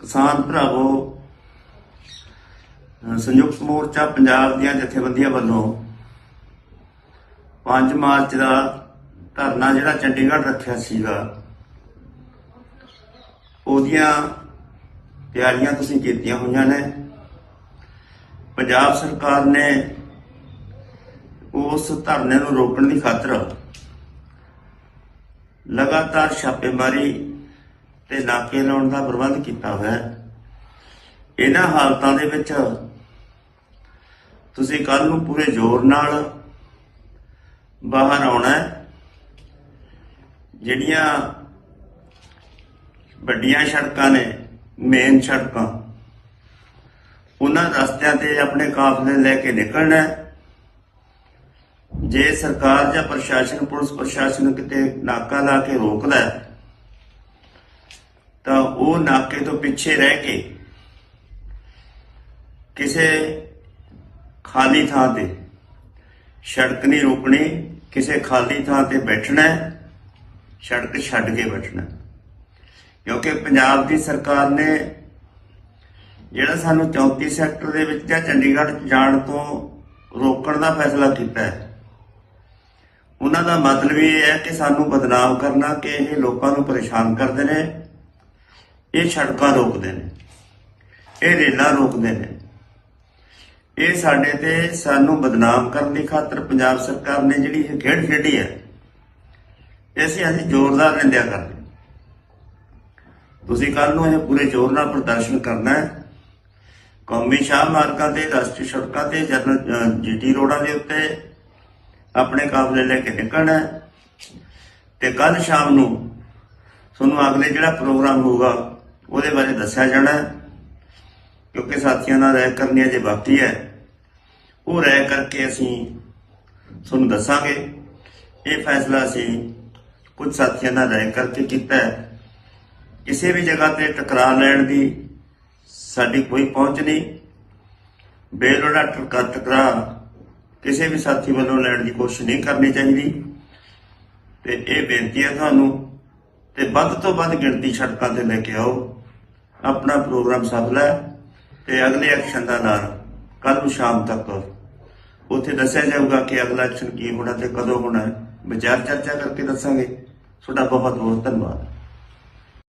ਕਿਸਾਨ ਭਰਾਵੋ ਸੰਯੁਕਤ ਮੋਰਚਾ ਪੰਜਾਬ ਦੀਆਂ ਜਥੇਬੰਦੀਆਂ ਵੱਲੋਂ 5 ਮਾਰਚ ਦਾ ਧਰਨਾ ਜਿਹੜਾ ਚੰਡੀਗੜ੍ਹ ਰੱਖਿਆ ਸੀਗਾ, ਉਹਦੀਆਂ ਤਿਆਰੀਆਂ ਤੁਸੀਂ ਕੀਤੀਆਂ ਹੋਈਆਂ ਨੇ। ਪੰਜਾਬ ਸਰਕਾਰ ਨੇ ਉਸ ਧਰਨੇ ਨੂੰ ਰੋਕਣ ਦੀ ਖਾਤਰ ਲਗਾਤਾਰ ਛਾਪੇਮਾਰੀ ਤੇ ਨਾਕੇ ਲਾਉਣ ਦਾ ਪ੍ਰਬੰਧ ਕੀਤਾ ਹੋਇਆ ਹੈ। ਇਹਨਾਂ ਹਾਲਤਾਂ ਦੇ ਵਿੱਚ ਤੁਸੀਂ ਕੱਲ ਨੂੰ ਪੂਰੇ ਜ਼ੋਰ ਨਾਲ ਬਾਹਰ ਆਉਣਾ ਜਿਹੜੀਆਂ ਵੱਡੀਆਂ ਸੜਕਾਂ ਨੇ ਮੇਨ ਸੜਕਾਂ, ਉਹਨਾਂ ਰਸਤਿਆਂ ਤੇ ਆਪਣੇ ਕਾਫਲੇ ਲੈ ਕੇ ਨਿਕਲਣਾ ਜੇ ਸਰਕਾਰ ਜਾਂ ਪ੍ਰਸ਼ਾਸਨ, ਪੁਲਿਸ ਪ੍ਰਸ਼ਾਸਨ ਕਿਤੇ ਨਾਕਾ ਲਾ ਕੇ ਰੋਕਦਾ ਹੈ ਤਾਂ ਉਹ ਨਾਕੇ ਤੋਂ ਪਿੱਛੇ ਰਹਿ ਕੇ ਕਿਸੇ ਖਾਲੀ ਥਾਂ ਤੇ ਸੜਕ ਨਹੀਂ ਰੋਕਣੀ, ਕਿਸੇ ਖਾਲੀ ਥਾਂ ਤੇ ਬੈਠਣਾ ਸੜਕ ਛੱਡ ਕੇ ਬੈਠਣਾ ਕਿਉਂਕਿ ਪੰਜਾਬ ਦੀ ਸਰਕਾਰ ਨੇ ਜਿਹੜਾ ਸਾਨੂੰ 34 ਸੈਕਟਰ ਦੇ ਵਿੱਚ ਜਾਂ ਚੰਡੀਗੜ੍ਹ ਜਾਣ ਤੋਂ ਰੋਕਣ ਦਾ ਫੈਸਲਾ ਕੀਤਾ ਹੈ, ਉਹਨਾਂ ਦਾ ਮਤਲਬ ਇਹ ਹੈ ਕਿ ਸਾਨੂੰ ਬਦਨਾਮ ਕਰਨਾ, ਕਿ ਇਹ ਲੋਕਾਂ ਨੂੰ ਪਰੇਸ਼ਾਨ ਕਰਦੇ ਨੇ। ਇਹ ਸੜਕਾਂ ਰੋਕਦੇ ਨੇ। ਇਹ ਰੇਲਾਂ ਰੋਕਦੇ ਨੇ। ਇਹ ਸਾਡੇ ਤੇ ਸਾਨੂੰ ਬਦਨਾਮ ਕਰਨ ਦੀ ਖਾਤਰ ਪੰਜਾਬ ਸਰਕਾਰ ਨੇ ਜਿਹੜੀ ਇਹ ਖੇਡ ਖੇਡੀ ਹੈ ਇਸੇ ਅਸੀਂ ਜ਼ੋਰਦਾਰ ਨਿੰਦਿਆ ਕਰਦੇ ਤੁਸੀਂ ਕੱਲ ਨੂੰ ਇਹ ਪੂਰੇ ਜ਼ੋਰ ਨਾਲ ਪ੍ਰਦਰਸ਼ਨ ਕਰਨਾ ਹੈ। ਕੌਮੀ ਸ਼ਾਹ ਮਾਰਗਾਂ ਤੇ, ਰਾਸ਼ਟਰੀ ਸੜਕਾਂ ਤੇ, ਜਨਰਲ ਜੀਟੀ ਰੋਡਾਂ ਦੇ ਉੱਤੇ ਆਪਣੇ ਕਾਫਲੇ ਲੈ ਕੇ ਨਿਕਲਣਾ ਹੈ। ਤੇ ਕੱਲ ਸ਼ਾਮ ਨੂੰ ਤੁਹਾਨੂੰ ਅਗਲੇ ਜਿਹੜਾ ਪ੍ਰੋਗਰਾਮ ਹੋਊਗਾ ਉਹਦੇ ਬਾਰੇ ਦੱਸਿਆ ਜਾਣਾ ਕਿਉਂਕਿ ਸਾਥੀਆਂ ਨਾਲ ਰਾਇ ਕਰਨੀ ਅਜੇ ਬਾਕੀ ਹੈ। ਉਹ ਰਾਇ ਕਰਕੇ ਅਸੀਂ ਤੁਹਾਨੂੰ ਦੱਸਾਂਗੇ। ਇਹ ਫੈਸਲਾ ਅਸੀਂ ਕੁਝ ਸਾਥੀਆਂ ਨਾਲ ਰਾਇ ਕਰਕੇ ਕੀਤਾ ਹੈ। ਕਿਸੇ ਵੀ ਜਗ੍ਹਾ ਤੇ ਟਕਰਾ ਲੈਣ ਦੀ ਸਾਡੀ ਕੋਈ ਪਹੁੰਚ ਨਹੀਂ। ਬੇਲੋੜਾ ਟਕਰਾ ਟਕਰਾ ਕਿਸੇ ਵੀ ਸਾਥੀ ਵੱਲੋਂ ਲੈਣ ਦੀ ਕੋਸ਼ਿਸ਼ ਨਹੀਂ ਕਰਨੀ ਚਾਹੀਦੀ। ਤੇ ਇਹ ਬੇਨਤੀ ਹੈ ਤੁਹਾਨੂੰ, ਤੇ ਵੱਧ ਤੋਂ ਵੱਧ ਗਿਣਤੀ ਸੜਕਾਂ ਤੇ ਲੈ ਕੇ ਆਓ। ਆਪਣਾ ਪ੍ਰੋਗਰਾਮ ਸਫਲ ਹੈ ਤੇ ਅਗਲੇ ਐਕਸ਼ਨ ਦਾ ਨਾਲ ਕੱਲ ਨੂੰ ਸ਼ਾਮ ਤੱਕ ਉੱਥੇ ਦੱਸਿਆ ਜਾਊਗਾ ਕਿ ਅਗਲਾ ਐਕਸ਼ਨ ਕੀ ਹੋਣਾ ਤੇ ਕਦੋਂ ਹੋਣਾ ਵਿਚਾਰ ਚਰਚਾ ਕਰਕੇ ਦੱਸਾਂਗੇ। ਤੁਹਾਡਾ ਬਹੁਤ ਬਹੁਤ ਧੰਨਵਾਦ।